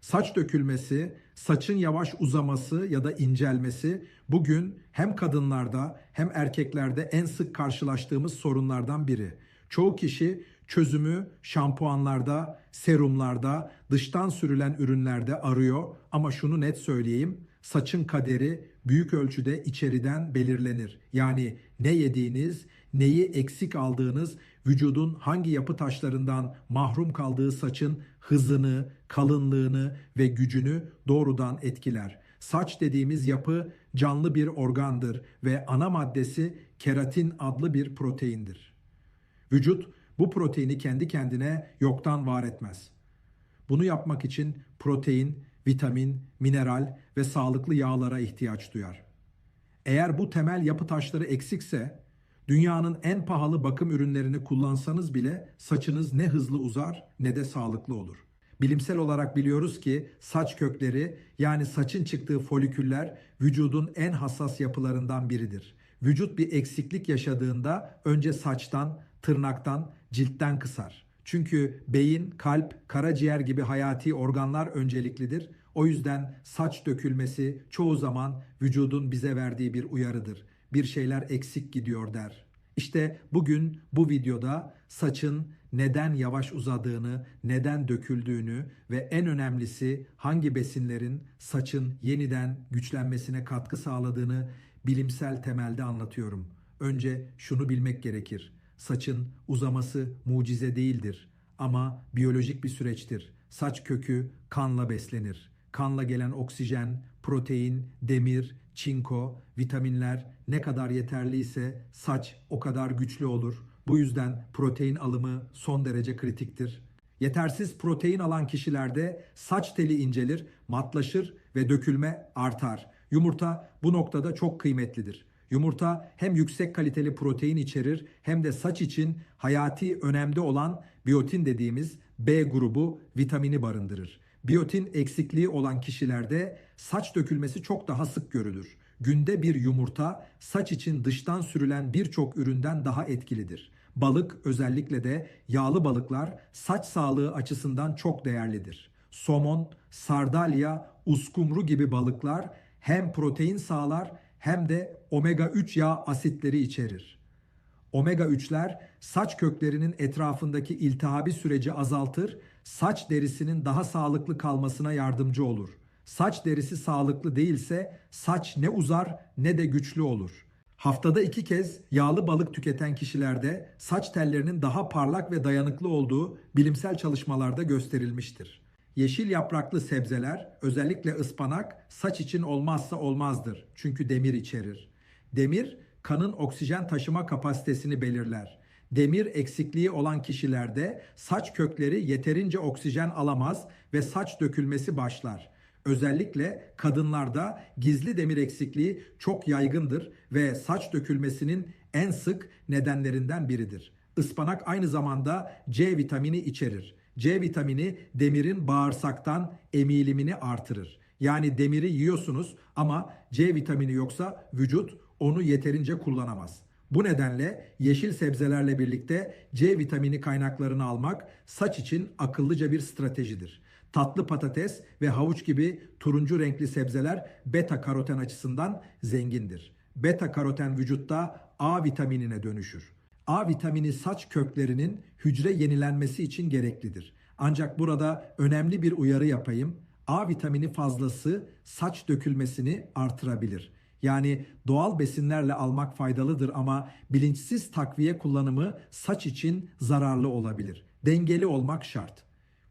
Saç dökülmesi, saçın yavaş uzaması ya da incelmesi bugün hem kadınlarda hem erkeklerde en sık karşılaştığımız sorunlardan biri. Çoğu kişi çözümü şampuanlarda, serumlarda, dıştan sürülen ürünlerde arıyor ama şunu net söyleyeyim. Saçın kaderi büyük ölçüde içeriden belirlenir. Yani ne yediğiniz, neyi eksik aldığınız, vücudun hangi yapı taşlarından mahrum kaldığı saçın hızını, kalınlığını ve gücünü doğrudan etkiler. Saç dediğimiz yapı canlı bir organdır ve ana maddesi keratin adlı bir proteindir. Vücut bu proteini kendi kendine yoktan var etmez. Bunu yapmak için protein, vitamin, mineral ve sağlıklı yağlara ihtiyaç duyar. Eğer bu temel yapı taşları eksikse dünyanın en pahalı bakım ürünlerini kullansanız bile saçınız ne hızlı uzar ne de sağlıklı olur. Bilimsel olarak biliyoruz ki saç kökleri yani saçın çıktığı foliküller vücudun en hassas yapılarından biridir. Vücut bir eksiklik yaşadığında önce saçtan, tırnaktan, ciltten kısar. Çünkü beyin, kalp, karaciğer gibi hayati organlar önceliklidir. O yüzden saç dökülmesi çoğu zaman vücudun bize verdiği bir uyarıdır. Bir şeyler eksik gidiyor der. İşte bugün bu videoda saçın neden yavaş uzadığını, neden döküldüğünü ve en önemlisi hangi besinlerin saçın yeniden güçlenmesine katkı sağladığını bilimsel temelde anlatıyorum. Önce şunu bilmek gerekir. Saçın uzaması mucize değildir ama biyolojik bir süreçtir. Saç kökü kanla beslenir. Kanla gelen oksijen, protein, demir, çinko, vitaminler ne kadar yeterliyse saç o kadar güçlü olur. Bu yüzden protein alımı son derece kritiktir. Yetersiz protein alan kişilerde saç teli incelir, matlaşır ve dökülme artar. Yumurta bu noktada çok kıymetlidir. Yumurta hem yüksek kaliteli protein içerir hem de saç için hayati önemde olan biyotin dediğimiz B grubu vitamini barındırır. Biyotin eksikliği olan kişilerde saç dökülmesi çok daha sık görülür. Günde bir yumurta saç için dıştan sürülen birçok üründen daha etkilidir. Balık özellikle de yağlı balıklar saç sağlığı açısından çok değerlidir. Somon, sardalya, uskumru gibi balıklar hem protein sağlar hem de omega 3 yağ asitleri içerir. Omega 3'ler saç köklerinin etrafındaki iltihabi süreci azaltır, saç derisinin daha sağlıklı kalmasına yardımcı olur. Saç derisi sağlıklı değilse saç ne uzar ne de güçlü olur. Haftada iki kez yağlı balık tüketen kişilerde saç tellerinin daha parlak ve dayanıklı olduğu bilimsel çalışmalarda gösterilmiştir. Yeşil yapraklı sebzeler, özellikle ıspanak, saç için olmazsa olmazdır. Çünkü demir içerir. Demir, kanın oksijen taşıma kapasitesini belirler. Demir eksikliği olan kişilerde saç kökleri yeterince oksijen alamaz ve saç dökülmesi başlar. Özellikle kadınlarda gizli demir eksikliği çok yaygındır ve saç dökülmesinin en sık nedenlerinden biridir. Ispanak aynı zamanda C vitamini içerir. C vitamini demirin bağırsaktan emilimini artırır. Yani demiri yiyorsunuz ama C vitamini yoksa vücut onu yeterince kullanamaz. Bu nedenle yeşil sebzelerle birlikte C vitamini kaynaklarını almak saç için akıllıca bir stratejidir. Tatlı patates ve havuç gibi turuncu renkli sebzeler beta karoten açısından zengindir. Beta karoten vücutta A vitaminine dönüşür. A vitamini saç köklerinin hücre yenilenmesi için gereklidir. Ancak burada önemli bir uyarı yapayım. A vitamini fazlası saç dökülmesini artırabilir. Yani doğal besinlerle almak faydalıdır ama bilinçsiz takviye kullanımı saç için zararlı olabilir. Dengeli olmak şart.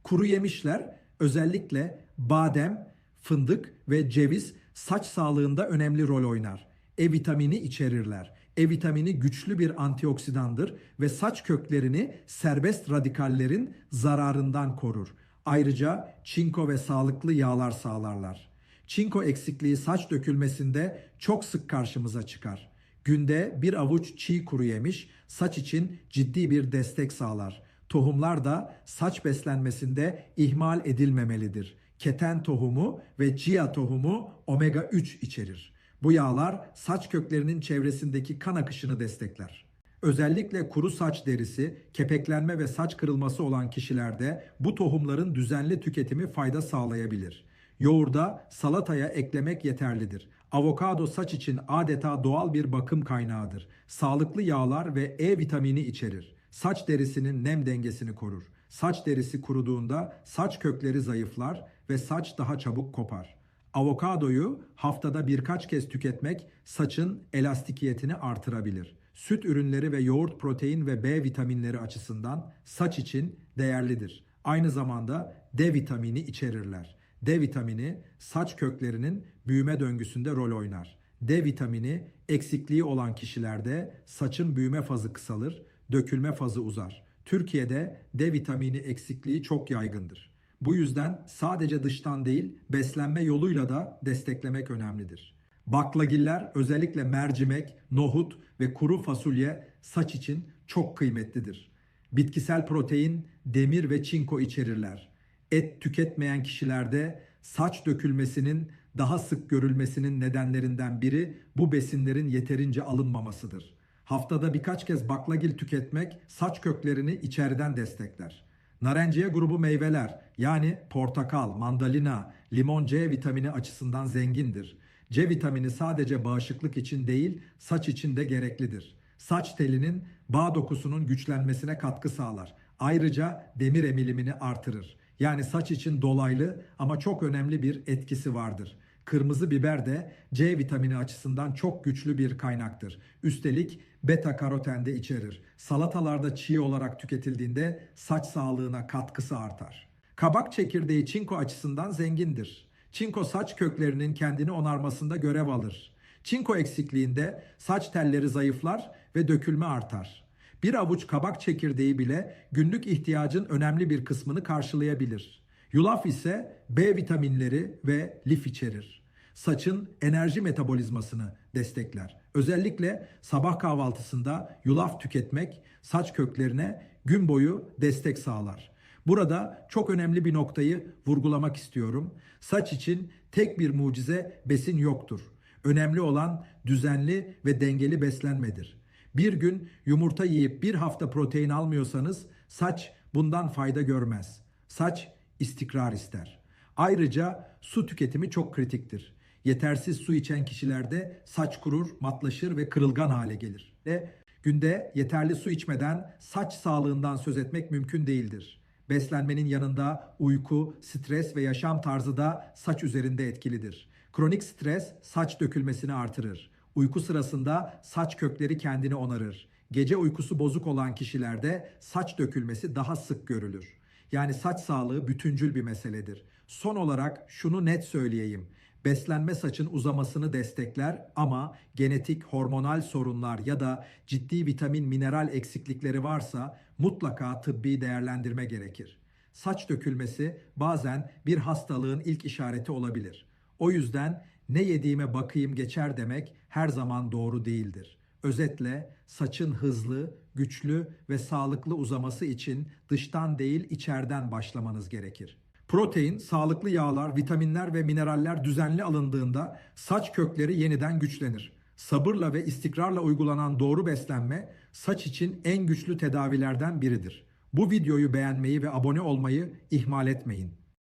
Kuru yemişler özellikle badem, fındık ve ceviz saç sağlığında önemli rol oynar. E vitamini içerirler. E vitamini güçlü bir antioksidandır ve saç köklerini serbest radikallerin zararından korur. Ayrıca çinko ve sağlıklı yağlar sağlarlar. Çinko eksikliği saç dökülmesinde çok sık karşımıza çıkar. Günde bir avuç çiğ kuru yemiş saç için ciddi bir destek sağlar. Tohumlar da saç beslenmesinde ihmal edilmemelidir. Keten tohumu ve chia tohumu omega 3 içerir. Bu yağlar saç köklerinin çevresindeki kan akışını destekler. Özellikle kuru saç derisi, kepeklenme ve saç kırılması olan kişilerde bu tohumların düzenli tüketimi fayda sağlayabilir. Yoğurda, salataya eklemek yeterlidir. Avokado saç için adeta doğal bir bakım kaynağıdır. Sağlıklı yağlar ve E vitamini içerir. Saç derisinin nem dengesini korur. Saç derisi kuruduğunda saç kökleri zayıflar ve saç daha çabuk kopar. Avokadoyu haftada birkaç kez tüketmek saçın elastikiyetini artırabilir. Süt ürünleri ve yoğurt protein ve B vitaminleri açısından saç için değerlidir. Aynı zamanda D vitamini içerirler. D vitamini saç köklerinin büyüme döngüsünde rol oynar. D vitamini eksikliği olan kişilerde saçın büyüme fazı kısalır, dökülme fazı uzar. Türkiye'de D vitamini eksikliği çok yaygındır. Bu yüzden sadece dıştan değil, beslenme yoluyla da desteklemek önemlidir. Baklagiller özellikle mercimek, nohut ve kuru fasulye saç için çok kıymetlidir. Bitkisel protein, demir ve çinko içerirler. Et tüketmeyen kişilerde saç dökülmesinin daha sık görülmesinin nedenlerinden biri bu besinlerin yeterince alınmamasıdır. Haftada birkaç kez baklagil tüketmek saç köklerini içeriden destekler. Narenciye grubu meyveler yani portakal, mandalina, limon C vitamini açısından zengindir. C vitamini sadece bağışıklık için değil, saç için de gereklidir. Saç telinin bağ dokusunun güçlenmesine katkı sağlar. Ayrıca demir emilimini artırır. Yani saç için dolaylı ama çok önemli bir etkisi vardır. Kırmızı biber de C vitamini açısından çok güçlü bir kaynaktır. Üstelik beta karoten de içerir. Salatalarda çiğ olarak tüketildiğinde saç sağlığına katkısı artar. Kabak çekirdeği çinko açısından zengindir. Çinko saç köklerinin kendini onarmasında görev alır. Çinko eksikliğinde saç telleri zayıflar ve dökülme artar. Bir avuç kabak çekirdeği bile günlük ihtiyacın önemli bir kısmını karşılayabilir. Yulaf ise B vitaminleri ve lif içerir. Saçın enerji metabolizmasını destekler. Özellikle sabah kahvaltısında yulaf tüketmek saç köklerine gün boyu destek sağlar. Burada çok önemli bir noktayı vurgulamak istiyorum. Saç için tek bir mucize besin yoktur. Önemli olan düzenli ve dengeli beslenmedir. Bir gün yumurta yiyip bir hafta protein almıyorsanız saç bundan fayda görmez. Saç istikrar ister. Ayrıca su tüketimi çok kritiktir. Yetersiz su içen kişilerde saç kurur, matlaşır ve kırılgan hale gelir. Ve günde yeterli su içmeden saç sağlığından söz etmek mümkün değildir. Beslenmenin yanında uyku, stres ve yaşam tarzı da saç üzerinde etkilidir. Kronik stres saç dökülmesini artırır. Uyku sırasında saç kökleri kendini onarır. Gece uykusu bozuk olan kişilerde saç dökülmesi daha sık görülür. Yani saç sağlığı bütüncül bir meseledir. Son olarak şunu net söyleyeyim. Beslenme saçın uzamasını destekler ama genetik hormonal sorunlar ya da ciddi vitamin mineral eksiklikleri varsa mutlaka tıbbi değerlendirme gerekir. Saç dökülmesi bazen bir hastalığın ilk işareti olabilir. O yüzden ne yediğime bakayım geçer demek her zaman doğru değildir. Özetle saçın hızlı, güçlü ve sağlıklı uzaması için dıştan değil içeriden başlamanız gerekir. Protein, sağlıklı yağlar, vitaminler ve mineraller düzenli alındığında saç kökleri yeniden güçlenir. Sabırla ve istikrarla uygulanan doğru beslenme saç için en güçlü tedavilerden biridir. Bu videoyu beğenmeyi ve abone olmayı ihmal etmeyin.